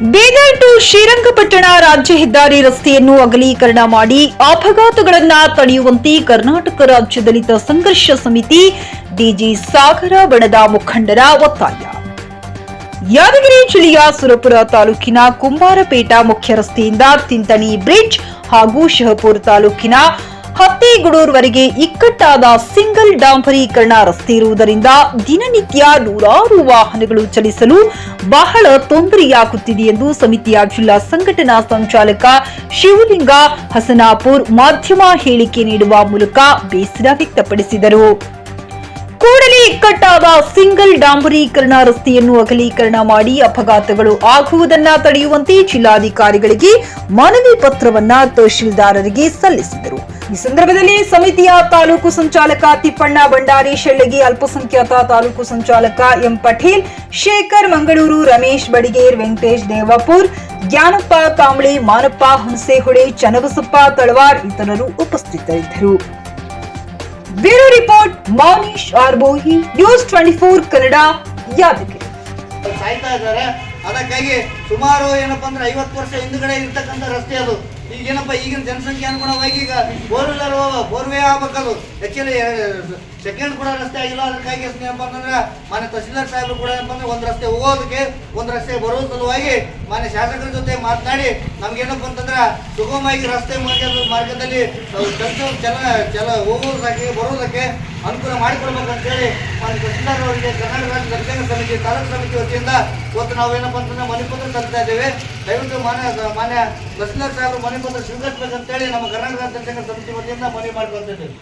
Bidar to Srirangapatna ರಾಜ್ಯ ಹೆದ್ದಾರಿ ರಸ್ತೆಯನ್ನು ಅಗಲೀಕರಣ ಮಾಡಿ ಅಪಘಾತಗಳನ್ನು ತಡೆಯುವಂತೆ ಕರ್ನಾಟಕ ರಾಜ್ಯ ದಲಿತ ಸಂಘರ್ಷ ಸಮಿತಿ ಡಿಜಿ ಸಾಗರ ಬಣದ ಮುಖಂಡರ ಒತ್ತಾಯ. ಯಾದಗಿರಿ ಜಿಲ್ಲೆಯ ಸುರಪುರ ತಾಲೂಕಿನ ಕುಂಬಾರಪೇಟ ಮುಖ್ಯ ರಸ್ತೆಯಿಂದ ತಿಂತಣಿ ಬ್ರಿಡ್ಜ್ ಹಾಗೂ ಶಹಪುರ ತಾಲೂಕಿನ ಹತ್ತಿಗುಡೂರ್ವರೆಗೆ ಇಕ್ಕಟ್ಟಾದ ಸಿಂಗಲ್ ಡಾಂಬರೀಕರಣ ರಸ್ತೆ ಇರುವುದರಿಂದ ದಿನನಿತ್ಯ ನೂರಾರು ವಾಹನಗಳು ಚಲಿಸಲು ಬಹಳ ತೊಂದರೆಯಾಗುತ್ತಿದೆ ಎಂದು ಸಮಿತಿಯ ಜಿಲ್ಲಾ ಸಂಘಟನಾ ಸಂಚಾಲಕ ಶಿವಲಿಂಗ ಹಸನಾಪುರ್ ಮಾಧ್ಯಮ ಹೇಳಿಕೆ ನೀಡುವ ಮೂಲಕ ಬೇಸರ ವ್ಯಕ್ತಪಡಿಸಿದರು. ಕೂಡಲೇ ಇಕ್ಕಟ್ಟಾದ ಸಿಂಗಲ್ ಡಾಂಬರೀಕರಣ ರಸ್ತೆಯನ್ನು ಅಗಲೀಕರಣ ಮಾಡಿ ಅಪಘಾತಗಳು ಆಗುವುದನ್ನ ತಡೆಯುವಂತೆ ಜಿಲ್ಲಾಧಿಕಾರಿಗಳಿಗೆ ಮನವಿ ಪತ್ರವನ್ನ ತಹಶೀಲ್ದಾರರಿಗೆ ಸಲ್ಲಿಸಿದರು. ಈ ಸಂದರ್ಭದಲ್ಲಿ ಸಮಿತಿಯ ತಾಲೂಕು ಸಂಚಾಲಕ ತಿಪ್ಪಣ್ಣ ಭಂಡಾರಿ, ಶೆಳ್ಳಗಿ ಅಲ್ಪಸಂಖ್ಯಾತ ತಾಲೂಕು ಸಂಚಾಲಕ ಎಂ ಪಟೇಲ್, ಶೇಖರ್ ಮಂಗಳೂರು, ರಮೇಶ್ ಬಡಿಗೇರ್, ವೆಂಕಟೇಶ್ ದೇವಾಪುರ್, ಜ್ಞಾನಪ್ಪ ಕಾಂಬಳಿ, ಮಾನಪ್ಪ ಹುಣಸೆಹೊಳೆ, ಚನ್ನಬಸಪ್ಪ ತಳವಾರ್ ಇತರರು ಉಪಸ್ಥಿತರಿದ್ದರು. Bureau report Mounish ಆರ್ಬೋಹಿ news twenty four Kannada Yadgiri ಸಾಯ್ತಾ ಇದ್ದಾರೆ ಅದಕ್ಕಾಗಿ ಸುಮಾರು ಏನಪ್ಪ ಅಂದ್ರೆ ಐವತ್ತು ವರ್ಷ ಹಿಂದುಗಡೆ ಇರ್ತಕ್ಕಂಥ ರಸ್ತೆ ಅದು. ಈಗ ಏನಪ್ಪ, ಈಗಿನ ಜನಸಂಖ್ಯೆ ಅನುಗುಣವಾಗಿ ಈಗ ಬೋರ್ವೆಲ್ ಬೋರ್ವೇ ಆಗ್ಬೇಕದು. ಆಕ್ಚುಲಿ ಸೆಕೆಂಡ್ ಕೂಡ ರಸ್ತೆ ಆಗಿಲ್ಲ. ಅದಕ್ಕಾಗಿ ಏನಪ್ಪ ಅಂತಂದ್ರೆ ಮಾನ್ಯ ತಹಸೀಲ್ದಾರ್ ಸಾಹೇಬರು ಕೂಡ ಏನಪ್ಪ ಅಂದ್ರೆ ಒಂದು ರಸ್ತೆ ಹೋಗೋದಕ್ಕೆ, ಒಂದು ರಸ್ತೆ ಬರೋ ಸಲುವಾಗಿ ಮಾನ್ಯ ಶಾಸಕರ ಜೊತೆ ಮಾತನಾಡಿ ನಮ್ಗೇನಪ್ಪ ಅಂತಂದ್ರೆ ಸುಗಮವಾಗಿ ರಸ್ತೆ ಮಾರ್ಗದ ಮಾರ್ಗದಲ್ಲಿ ಚಲ ಚಲ ಹೋಗೋದಕ್ಕೆ ಬರೋದಕ್ಕೆ ಅನುಕೂಲ ಮಾಡಿಕೊಡ್ಬೇಕಂತೇಳಿ ಮಾನ್ಯ ತಹಸೀಲ್ದಾರ್ ಅವರಿಗೆ ಕರ್ನಾಟಕ ರಾಜ್ಯ ಸಮಿತಿ, ತಾಲೂಕು ಸಮಿತಿ ವತಿಯಿಂದ ಇವತ್ತು ನಾವೇನಪ್ಪ ಅಂತಂದ್ರೆ ಮನೆ ಪತ್ರ ತರ್ತಾ ಇದ್ದೇವೆ. ದಯವಿಟ್ಟು ಮಾನ್ಯ ಮಾನ್ಯ ತಹಸೀಲ್ದಾರ್ ಸಾಹೇಬರು ಮನೆ ಪತ್ರ ಸ್ವೀಕರಿಸಬೇಕಂತೇಳಿ ನಮ್ಮ ಕರ್ನಾಟಕ ಸಮಿತಿ ವತಿಯಿಂದ ಮನವಿ ಮಾಡ್ಕೊಳ್ತಾ ಇದ್ದೇವೆ.